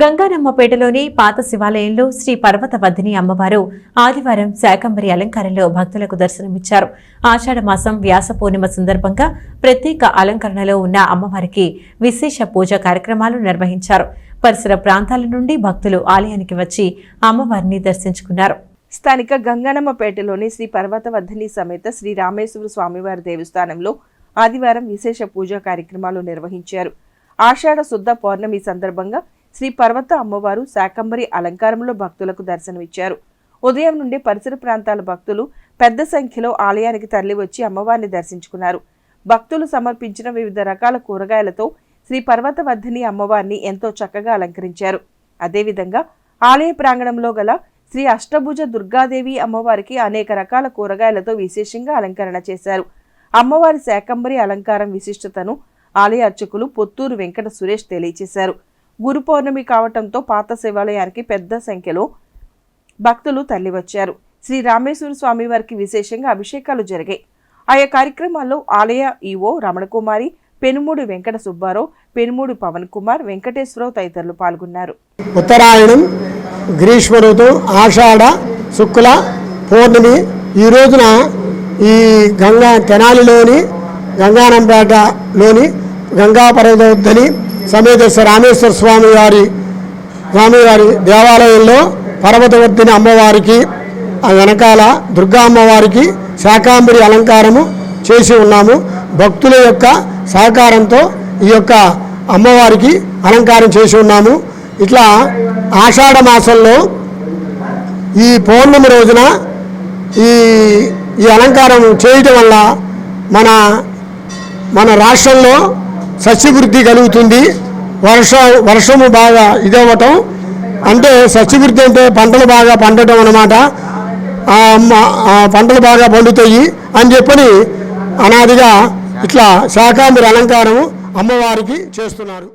గంగానమ్మపేటలోని పాత శివాలయంలో శ్రీ పర్వతవద్దిని అమ్మవారు ఆదివారం శాకంబరి అలంకారంలో భక్తులకు దర్శనమిచ్చారు. ఆషాఢ మాసం వ్యాస పూర్ణిమ సందర్భంగా ప్రత్యేక అలంకరణలో ఉన్న అమ్మవారికి విశేష పూజ కార్యక్రమాలు నిర్వహించారు. పరిసర ప్రాంతాల నుండి భక్తులు ఆలయానికి వచ్చి అమ్మవారిని దర్శించుకున్నారు. స్థానిక గంగనమ్మపేటలోని శ్రీ పర్వతవర్ధిని సమేత శ్రీ రామేశ్వర స్వామివారి దేవస్థానంలో ఆదివారం విశేష పూజా కార్యక్రమాలు నిర్వహించారు. ఆషాఢ శుద్ధ పౌర్ణమి సందర్భంగా శ్రీ పర్వత అమ్మవారు శాకంబరి అలంకారంలో భక్తులకు దర్శనమిచ్చారు. ఉదయం నుండి పరిసర ప్రాంతాల భక్తులు పెద్ద సంఖ్యలో ఆలయానికి తరలివచ్చి అమ్మవారిని దర్శించుకున్నారు. భక్తులు సమర్పించిన వివిధ రకాల కూరగాయలతో శ్రీ పర్వతవర్ధిని అమ్మవారిని ఎంతో చక్కగా అలంకరించారు. అదేవిధంగా ఆలయ ప్రాంగణంలో గల శ్రీ అష్టభుజ దుర్గాదేవి అమ్మవారికి అనేక రకాల కూరగాయలతో విశేషంగా అలంకరణ చేశారు. అమ్మవారి శాకంబరి అలంకారం విశిష్టతను ఆలయ అర్చకులు పొత్తూరు వెంకట సురేష్ తెలియజేశారు గురు పౌర్ణమి కావటంతో పాత శివాలయానికి పెద్ద సంఖ్యలో భక్తులు తరలివచ్చారు. శ్రీ రామేశ్వర స్వామి వారికి విశేషంగా అభిషేకాలు జరిగాయి. ఆయా కార్యక్రమాల్లో ఆలయ ఈవో రమణకుమారి పెనుమూడి వెంకట సుబ్బారావు పెనుమూడి పవన్ కుమార్ వెంకటేశ్వరరావు తదితరులు పాల్గొన్నారు. ఉత్తరాయణం గ్రీష్మ ఋతువు ఆషాఢ శుక్ల పౌర్ణమి ఈ రోజున ఈ గంగా తెనాలిలోని గంగానంపేటలోని గంగా పర్వతోద్ధని సమేత రామేశ్వర స్వామి వారి స్వామివారి దేవాలయంలో పర్వతవర్తిని అమ్మవారికి వెనకాల దుర్గా అమ్మవారికి శాకాంబరి అలంకారము చేసి ఉన్నాము. భక్తుల యొక్క సహకారంతో ఈ యొక్క అమ్మవారికి అలంకారం చేసి ఉన్నాము. ఇట్లా ఆషాఢ మాసంలో ఈ పౌర్ణమి రోజున ఈ ఈ అలంకారం చేయటం వల్ల మన మన రాష్ట్రంలో సస్యవృద్ధి కలుగుతుంది. వర్ష వర్షము బాగా ఇదవ్వటం. అంటే సస్యవృద్ధి అంటే పంటలు బాగా పండటం అన్నమాట. పంటలు బాగా పండుతాయి అని చెప్పని అనాదిగా ఇట్లా శాకాంబరి అలంకారము అమ్మవారికి చేస్తున్నారు.